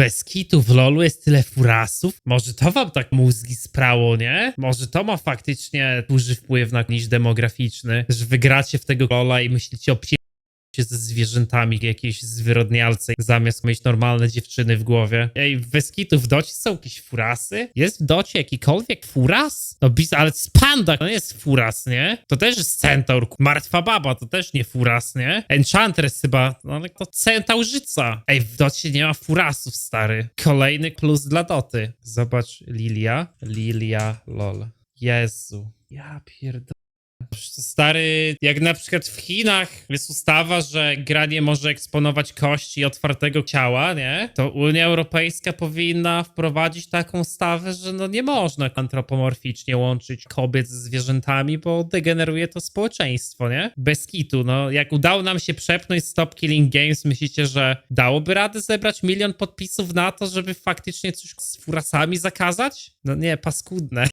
bez kitu w LoLu jest tyle furasów. Może to wam tak mózgi sprało, nie? Może to ma faktycznie duży wpływ na niż demograficzny, że wygracie w tego LoLa i myślicie o psie się ze zwierzętami jakiejś zwyrodnialce zamiast mieć normalne dziewczyny w głowie. Ej, w Beskitu w docie są jakieś furasy? Jest w docie jakikolwiek furas? No bis, ale Spanda to nie jest furas, nie? To też jest centaur. Martwa baba to też nie furas, nie? Enchantress chyba, no to centaurzyca. Ej, w docie nie ma furasów, stary. Kolejny plus dla doty. Zobacz, Lilia. Lilia, lol. Jezu. Ja pierdolę. Stary, jak na przykład w Chinach jest ustawa, że gra nie może eksponować kości otwartego ciała, nie? To Unia Europejska powinna wprowadzić taką ustawę, że no nie można antropomorficznie łączyć kobiet ze zwierzętami, bo degeneruje to społeczeństwo, nie? Bez kitu, no jak udało nam się przepnąć Stop Killing Games, myślicie, że dałoby radę zebrać milion podpisów na to, żeby faktycznie coś z furasami zakazać? No nie, paskudne.